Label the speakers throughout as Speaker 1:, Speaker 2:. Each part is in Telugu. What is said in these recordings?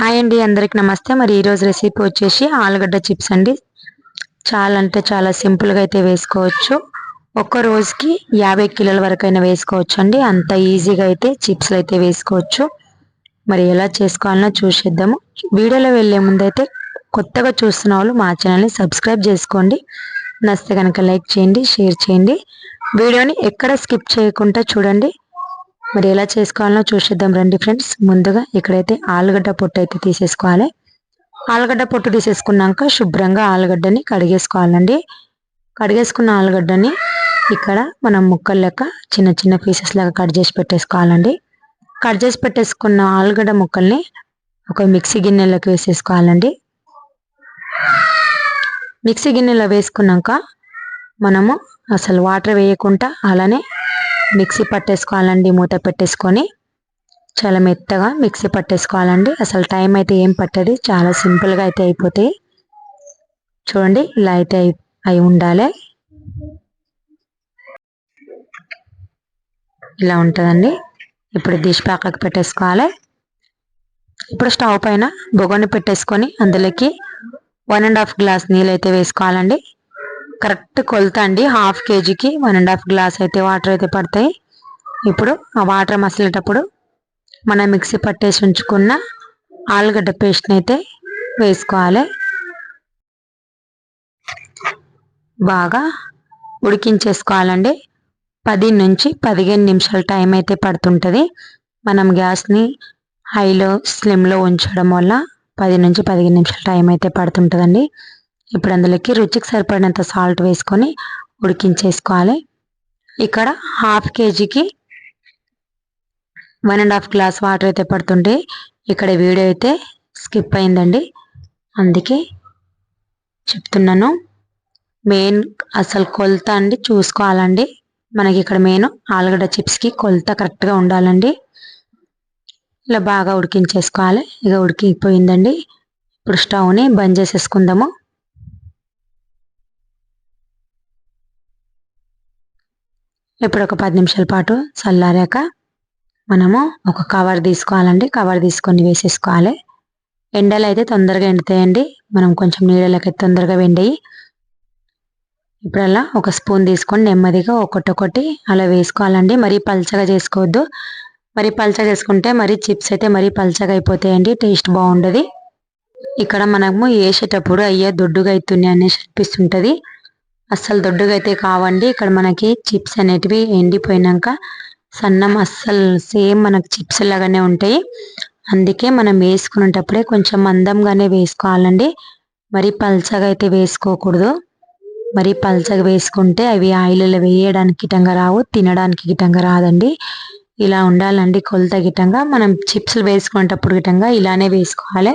Speaker 1: హాయ్ అండి అందరికి నమస్తే. మరి ఈరోజు రెసిపీ వచ్చేసి ఆలుగడ్డ చిప్స్ అండి. చాలా అంటే చాలా సింపుల్గా అయితే వేసుకోవచ్చు. ఒక్క రోజుకి యాభై కిలోల వరకు అయినా వేసుకోవచ్చు అండి అంత ఈజీగా అయితే చిప్స్లు అయితే వేసుకోవచ్చు. మరి ఎలా చేసుకోవాలన్నా చూసేద్దాము. వీడియోలో వెళ్ళే ముందైతే కొత్తగా చూస్తున్న వాళ్ళు మా ఛానల్ని సబ్స్క్రైబ్ చేసుకోండి. నచ్చితే కనుక లైక్ చేయండి షేర్ చేయండి. వీడియోని ఎక్కడ స్కిప్ చేయకుండా చూడండి. మరి ఎలా చేసుకోవాలో చూసేద్దాం రండి ఫ్రెండ్స్ ముందుగా ఇక్కడైతే ఆలుగడ్డ పొట్టు అయితే తీసేసుకోవాలి. ఆలుగడ్డ పొట్టు తీసేసుకున్నాక శుభ్రంగా ఆలుగడ్డని కడిగేసుకోవాలండి. కడిగేసుకున్న ఆలుగడ్డని ఇక్కడ మనం ముక్కలు లెక్క చిన్న చిన్న పీసెస్ లాగా కట్ చేసి పెట్టేసుకోవాలండి. కట్ చేసి పెట్టేసుకున్న ఆలుగడ్డ ముక్కల్ని ఒక మిక్సీ గిన్నెలోకి వేసేసుకోవాలండి. మిక్సీ గిన్నెలో వేసుకున్నాక మనము అసలు వాటర్ వేయకుండా అలానే మిక్సీ పట్టేసుకోవాలండి మూత పెట్టేసుకొని. చాలా మెత్తగా మిక్సీ పట్టేసుకోవాలండి. అసలు టైం అయితే ఏం పట్టదు. చాలా సింపుల్గా అయితే అయిపోతాయి. చూడండి ఇలా అయితే అయి ఉండాలి. ఇలా ఉంటుందండి. ఇప్పుడు దిష్ పక్కకు పెట్టేసుకోవాలి. ఇప్పుడు స్టవ్ పైన బొగొని పెట్టేసుకొని అందులోకి వన్ అండ్ హాఫ్ గ్లాస్ నీళ్ళు అయితే వేసుకోవాలండి. కరెక్ట్ కొలత అండి. హాఫ్ కేజీకి వన్ అండ్ హాఫ్ గ్లాస్ అయితే వాటర్ అయితే పడతాయి. ఇప్పుడు ఆ వాటర్ మసిలేటప్పుడు మనం మిక్సీ పట్టేసి ఉంచుకున్న ఆలుగడ్డ పేస్ట్ని అయితే వేసుకోవాలి. బాగా ఉడికించేసుకోవాలండి. పది నుంచి పదిహేను నిమిషాల టైం అయితే పడుతుంటుంది. మనం గ్యాస్ని హైలో స్లిమ్లో ఉంచడం వల్ల పది నుంచి పదిహేను నిమిషాల టైం అయితే పడుతుంటుందండి. ఇప్పుడు అందులోకి రుచికి సరిపడినంత సాల్ట్ వేసుకొని ఉడికించేసుకోవాలి. ఇక్కడ హాఫ్ కేజీకి one and half glass water అయితే పడుతుంటే ఇక్కడ వీడియో అయితే స్కిప్ అయిందండి. అందుకే చెప్తున్నాను మెయిన్ అసలు కొలత అండి చూసుకోవాలండి. మనకి ఇక్కడ మెయిన్ ఆలుగడ్డ చిప్స్కి కొలత కరెక్ట్గా ఉండాలండి. ఇలా బాగా ఉడికించేసుకోవాలి. ఇక ఉడికిపోయిందండి. ఇప్పుడు స్టవ్ని బంద్ చేసేసుకుందాము. ఇప్పుడు ఒక పది నిమిషాల పాటు చల్లారాక మనము ఒక కవర్ తీసుకోవాలండి. కవర్ తీసుకొని వేసేసుకోవాలి. ఎండలు అయితే తొందరగా ఎండుతాయండి. మనం కొంచెం నీళ్ళకి తొందరగా వెండయి. ఇప్పుడల్లా ఒక స్పూన్ తీసుకొని నెమ్మదిగా ఒకటొకటి అలా వేసుకోవాలండి. మరీ పల్చగా చేసుకోవద్దు. మరి పల్చగా చేసుకుంటే మరి చిప్స్ అయితే మరీ పల్చగా అయిపోతాయండి. టేస్ట్ బాగుండదు. ఇక్కడ మనము వేసేటప్పుడు అయ్యా దొడ్డుగా అవుతున్నాయి అనేసి అనిపిస్తుంటుంది. అస్సలు దొడ్డుగా అయితే కావండి. ఇక్కడ మనకి చిప్స్ అనేటివి ఎండిపోయినాక సన్నం అస్సలు సేమ్ మనకు చిప్స్ లాగానే ఉంటాయి. అందుకే మనం వేసుకునేటప్పుడే కొంచెం మందంగానే వేసుకోవాలండి. మరి పల్చగా అయితే వేసుకోకూడదు. మరి పల్చగా వేసుకుంటే అవి ఆయిల్లో వేయడానికి గిట్టంగా రావు తినడానికి గిట్టంగా రాదండి. ఇలా ఉండాలండి కొలత గిట్టంగా. మనం చిప్స్లు వేసుకునేటప్పుడు గిట్టంగా ఇలానే వేసుకోవాలి.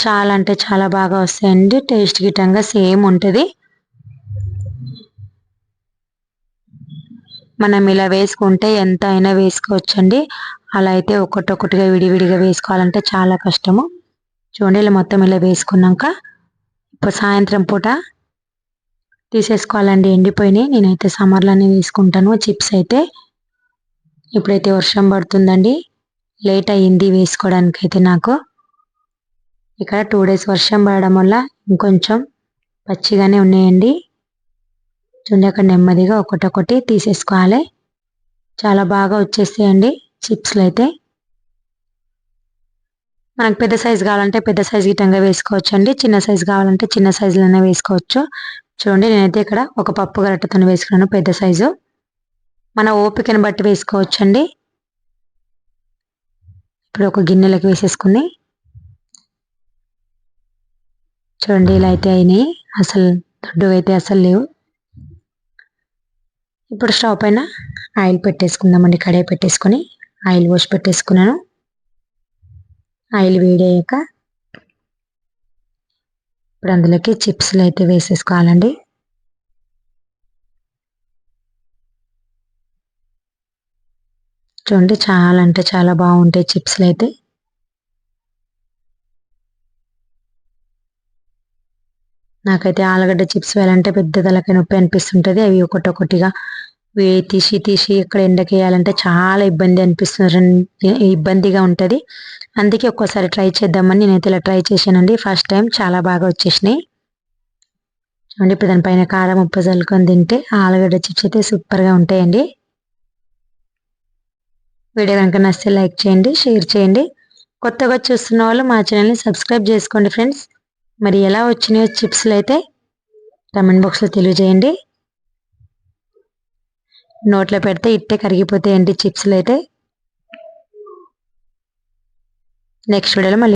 Speaker 1: చాలా అంటే చాలా బాగా వస్తాయండి. టేస్ట్ గిట్టంగా సేమ్ ఉంటుంది. మనం ఇలా వేసుకుంటే ఎంత అయినా వేసుకోవచ్చండి. అలా అయితే ఒక్కొక్కటిగా విడివిడిగా వేసుకోవాలంటే చాలా కష్టము. చూడండి ఇలా మొత్తం ఇలా వేసుకున్నాక ఇప్పుడు సాయంత్రం పూట తీసేసుకోవాలండి. ఎండిపోయినాయి. నేనైతే సమ్మర్లోనే వేసుకుంటాను. చిప్స్ అయితే ఇప్పుడైతే వర్షం పడుతుందండి. లేట్ అయ్యింది వేసుకోవడానికి అయితే నాకు. ఇక్కడ టూ డేస్ వర్షం పడడం వల్ల ఇంకొంచెం పచ్చిగానే ఉన్నాయండి. చూడండి అక్కడ నెమ్మదిగా ఒకటొకటి తీసేసుకోవాలి. చాలా బాగా వచ్చేస్తాయండి చిప్స్లు అయితే. మనకు పెద్ద సైజు కావాలంటే పెద్ద సైజు గిట్టంగా వేసుకోవచ్చు అండి చిన్న సైజు కావాలంటే చిన్న సైజులోనే వేసుకోవచ్చు. చూడండి నేనైతే ఇక్కడ ఒక పప్పు గరటతో వేసుకున్నాను పెద్ద సైజు. మన ఓపికను బట్టి వేసుకోవచ్చు అండి ఇప్పుడు ఒక గిన్నెలకు వేసేసుకుని చూడండి ఇలా అయితే అయినాయి. అసలు దొడ్డువైతే అయితే అసలు లేవు. ఇప్పుడు స్టవ్ పైన ఆయిల్ పెట్టేసుకుందామండి. కడాయి పెట్టేసుకొని ఆయిల్ పోసి పెట్టేసుకున్నాను. ఆయిల్ వేడయ్యాక ఇప్పుడు అందులోకి చిప్స్లు అయితే వేసేసుకోవాలండి. చూడండి చాలా అంటే చాలా బాగుంటాయి చిప్స్లు అయితే. నాకైతే ఆలుగడ్డ చిప్స్ వేయాలంటే పెద్ద తలకాయ నొప్పి అనిపిస్తుంటుంది. అవి ఒకటొకటిగా వే తీసి తీసి ఇక్కడ ఎండకేయాలంటే చాలా ఇబ్బంది అనిపిస్తుంది. ఇబ్బందిగా ఉంటుంది. అందుకే ఒక్కోసారి ట్రై చేద్దామని నేనైతే ఇలా ట్రై చేశానండి. ఫస్ట్ టైం చాలా బాగా వచ్చేసినాయి. చూడండి ఇప్పుడు దానిపైన కారం ఉప్పు చల్లుకొని తింటే ఆలుగడ్డ చిప్స్ అయితే సూపర్గా ఉంటాయండి. వీడియో కనుక నచ్చితే లైక్ చేయండి షేర్ చేయండి. కొత్తగా చూస్తున్న వాళ్ళు మా ఛానల్ని సబ్స్క్రైబ్ చేసుకోండి ఫ్రెండ్స్. మరి ఎలా వచ్చినాయో చిప్స్లు అయితే కమెంట్ బాక్స్లో తెలియజేయండి. నోట్లో పెడితే ఇట్టే కరిగిపోతాయండి చిప్స్లు అయితే నెక్స్ట్ వీడియోలో మళ్ళీ